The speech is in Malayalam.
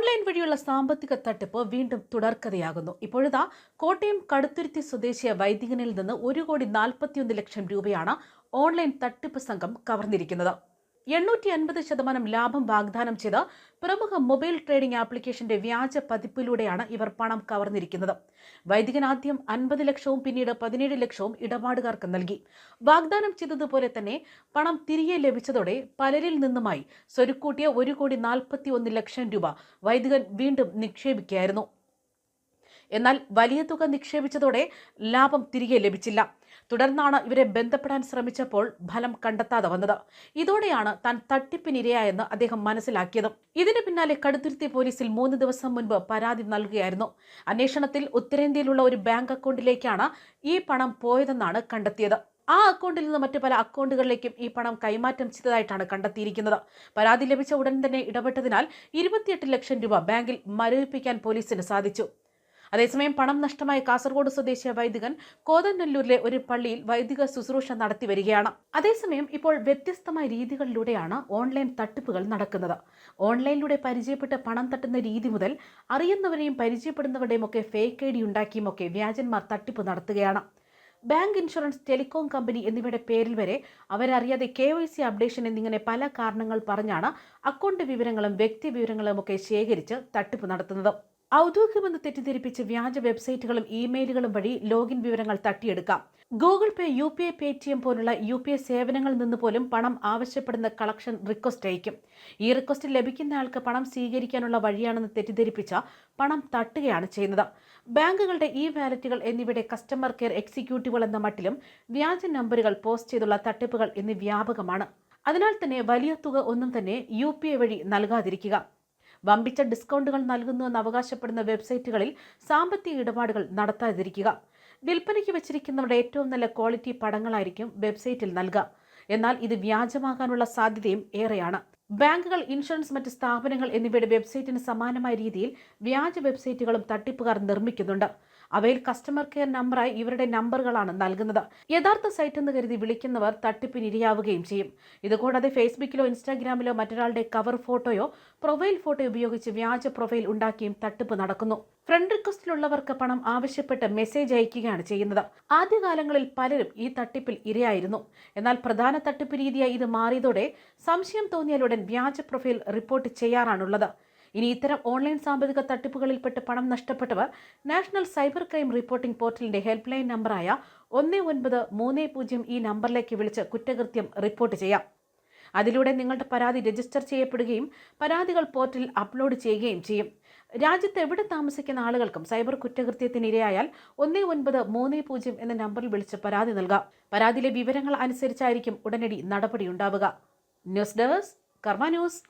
ഓൺലൈൻ വഴിയുള്ള സാമ്പത്തിക തട്ടിപ്പ് വീണ്ടും തുടർക്കഥയാകുന്നു. ഇപ്പോഴിതാ കോട്ടയം കടുത്തുരുത്തി സ്വദേശിയ വൈദികനിൽ നിന്ന് ഒരു കോടി നാൽപ്പത്തിയൊന്ന് ലക്ഷം രൂപയാണ് ഓൺലൈൻ തട്ടിപ്പ് സംഘം കവർന്നിരിക്കുന്നത്. എണ്ണൂറ്റി അൻപത് ശതമാനം ലാഭം വാഗ്ദാനം ചെയ്ത് പ്രമുഖ മൊബൈൽ ട്രേഡിംഗ് ആപ്ലിക്കേഷന്റെ വ്യാജ പതിപ്പിലൂടെയാണ് ഇവർ പണം കവർന്നിരിക്കുന്നത്. വൈദികൻ ആദ്യം അൻപത് ലക്ഷവും പിന്നീട് പതിനേഴ് ലക്ഷവും ഇടപാടുകാർക്ക് നൽകി. വാഗ്ദാനം ചെയ്തതുപോലെ തന്നെ പണം തിരികെ ലഭിച്ചതോടെ പലരിൽ നിന്നുമായി സ്വരുക്കൂട്ടിയ ഒരു കോടി നാൽപ്പത്തി ഒന്ന് ലക്ഷം രൂപ വൈദികൻ വീണ്ടും നിക്ഷേപിക്കുകയായിരുന്നു. എന്നാൽ വലിയ തുക നിക്ഷേപിച്ചതോടെ ലാഭം തിരികെ ലഭിച്ചില്ല. തുടർന്നാണ് ഇവരെ ബന്ധപ്പെടാൻ ശ്രമിച്ചപ്പോൾ ഫലം കണ്ടെത്താതെ വന്നത്. ഇതോടെയാണ് താൻ തട്ടിപ്പിനിരയായെന്ന് അദ്ദേഹം മനസ്സിലാക്കിയത്. ഇതിന് പിന്നാലെ കടുത്തുരുത്തി പോലീസിൽ മൂന്ന് ദിവസം മുൻപ് പരാതി നൽകുകയായിരുന്നു. അന്വേഷണത്തിൽ ഉത്തരേന്ത്യയിലുള്ള ഒരു ബാങ്ക് അക്കൗണ്ടിലേക്കാണ് ഈ പണം പോയതെന്നാണ് കണ്ടെത്തിയത്. ആ അക്കൗണ്ടിൽ നിന്ന് മറ്റു പല അക്കൗണ്ടുകളിലേക്കും ഈ പണം കൈമാറ്റം ചെയ്തതായിട്ടാണ് കണ്ടെത്തിയിരിക്കുന്നത്. പരാതി ലഭിച്ച ഉടൻ തന്നെ ഇടപെട്ടതിനാൽ ഇരുപത്തിയെട്ട് ലക്ഷം രൂപ ബാങ്കിൽ മരവിപ്പിക്കാൻ പോലീസിന് സാധിച്ചു. അതേസമയം പണം നഷ്ടമായ കാസർഗോഡ് സ്വദേശിയ വൈദികൻ കോതനല്ലൂരിലെ ഒരു പള്ളിയിൽ വൈദിക ശുശ്രൂഷ നടത്തി വരികയാണ്. അതേസമയം ഇപ്പോൾ വ്യത്യസ്തമായ രീതികളിലൂടെയാണ് ഓൺലൈൻ തട്ടിപ്പുകൾ നടക്കുന്നത്. ഓൺലൈനിലൂടെ പരിചയപ്പെട്ട് പണം തട്ടുന്ന രീതി മുതൽ അറിയുന്നവരെയും പരിചയപ്പെടുന്നവരുടെയും ഒക്കെ ഫേക്ക് ഐ ഡി ഉണ്ടാക്കിയും ഒക്കെ വ്യാജന്മാർ തട്ടിപ്പ് നടത്തുകയാണ്. ബാങ്ക് ഇൻഷുറൻസ് ടെലികോം കമ്പനി എന്നിവയുടെ പേരിൽ വരെ അവരറിയാതെ കെ വൈ സി അപ്ഡേഷൻ എന്നിങ്ങനെ പല കാരണങ്ങൾ പറഞ്ഞാണ് അക്കൗണ്ട് വിവരങ്ങളും വ്യക്തി വിവരങ്ങളും ഒക്കെ ശേഖരിച്ച് തട്ടിപ്പ് നടത്തുന്നത്. ഔദ്യോഗികമെന്ന് തെറ്റിദ്ധരിപ്പിച്ച് വ്യാജ വെബ്സൈറ്റുകളും ഇമെയിലുകളും വഴി ലോഗിൻ വിവരങ്ങൾ തട്ടിയെടുക്കാം. Google pay U P I Paytm പോലുള്ള യു പി ഐ സേവനങ്ങളിൽ നിന്ന് പോലും പണം ആവശ്യപ്പെടുന്ന കളക്ഷൻ റിക്വസ്റ്റ് അയക്കും. ഈ റിക്വസ്റ്റ് ലഭിക്കുന്ന ആൾക്ക് പണം സ്വീകരിക്കാനുള്ള വഴിയാണെന്ന് തെറ്റിദ്ധരിപ്പിച്ച പണം തട്ടുകയാണ് ചെയ്യുന്നത്. ബാങ്കുകളുടെ ഇ വാലറ്റുകൾ എന്നിവയുടെ കസ്റ്റമർ കെയർ എക്സിക്യൂട്ടീവുകൾ എന്ന മട്ടിലും വ്യാജ നമ്പറുകൾ പോസ്റ്റ് ചെയ്തുള്ള തട്ടിപ്പുകൾ എന്നീ വ്യാപകമാണ്. അതിനാൽ തന്നെ വലിയ തുക ഒന്നും തന്നെ യു വഴി നൽകാതിരിക്കുക. വമ്പിച്ച ഡിസ്കൗണ്ടുകൾ നൽകുന്നുവെന്ന് അവകാശപ്പെടുന്ന വെബ്സൈറ്റുകളിൽ സാമ്പത്തിക ഇടപാടുകൾ നടത്താതിരിക്കുക. വിൽപ്പനയ്ക്ക് വെച്ചിരിക്കുന്നവരുടെ ഏറ്റവും നല്ല ക്വാളിറ്റി പടങ്ങളായിരിക്കും വെബ്സൈറ്റിൽ നൽകുക. എന്നാൽ ഇത് വ്യാജമാകാനുള്ള സാധ്യതയും ഏറെയാണ്. ബാങ്കുകൾ ഇൻഷുറൻസ് മറ്റ് സ്ഥാപനങ്ങൾ എന്നിവയുടെ വെബ്സൈറ്റിന് സമാനമായ രീതിയിൽ വ്യാജ വെബ്സൈറ്റുകളും തട്ടിപ്പുകാർ നിർമ്മിക്കുന്നുണ്ട്. അവയിൽ കസ്റ്റമർ കെയർ നമ്പറായി ഇവരുടെ നമ്പറുകളാണ് നൽകുന്നത്. യഥാർത്ഥ സൈറ്റ് എന്ന് കരുതി വിളിക്കുന്നവർ തട്ടിപ്പിനിരയാവുകയും ചെയ്യും. ഇതുകൂടാതെ ഫേസ്ബുക്കിലോ ഇൻസ്റ്റാഗ്രാമിലോ മറ്റൊരാളുടെ കവർ ഫോട്ടോയോ പ്രൊഫൈൽ ഫോട്ടോ ഉപയോഗിച്ച് വ്യാജ പ്രൊഫൈൽ ഉണ്ടാക്കിയും തട്ടിപ്പ് നടക്കുന്നു. ഫ്രണ്ട് റിക്വസ്റ്റിലുള്ളവർക്ക് പണം ആവശ്യപ്പെട്ട് മെസ്സേജ് അയക്കുകയാണ് ചെയ്യുന്നത്. ആദ്യകാലങ്ങളിൽ പലരും ഈ തട്ടിപ്പിൽ ഇരയായിരുന്നു. എന്നാൽ പ്രധാന തട്ടിപ്പ് രീതിയായി ഇത് മാറിയതോടെ സംശയം തോന്നിയാലുടൻ വ്യാജ പ്രൊഫൈൽ റിപ്പോർട്ട് ചെയ്യാറാണുള്ളത്. ഇനി ഇത്തരം ഓൺലൈൻ സാമ്പത്തിക തട്ടിപ്പുകളിൽപ്പെട്ട് പണം നഷ്ടപ്പെട്ടവർ നാഷണൽ സൈബർ ക്രൈം റിപ്പോർട്ടിംഗ് പോർട്ടലിന്റെ ഹെൽപ്പ് ലൈൻ നമ്പറായ ഒന്ന് ഒൻപത് മൂന്ന് പൂജ്യം ഈ നമ്പറിലേക്ക് വിളിച്ച് കുറ്റകൃത്യം റിപ്പോർട്ട് ചെയ്യാം. അതിലൂടെ നിങ്ങളുടെ പരാതി രജിസ്റ്റർ ചെയ്യപ്പെടുകയും പരാതികൾ പോർട്ടലിൽ അപ്ലോഡ് ചെയ്യുകയും ചെയ്യും. രാജ്യത്ത് എവിടെ താമസിക്കുന്ന ആളുകൾക്കും സൈബർ കുറ്റകൃത്യത്തിന് ഇരയായാൽ ഒന്ന് ഒൻപത് മൂന്ന് പൂജ്യം എന്ന നമ്പറിൽ വിളിച്ച് പരാതി നൽകാം. പരാതിയിലെ വിവരങ്ങൾ അനുസരിച്ചായിരിക്കും ഉടനടി നടപടി ഉണ്ടാവുക. News desk Karma news.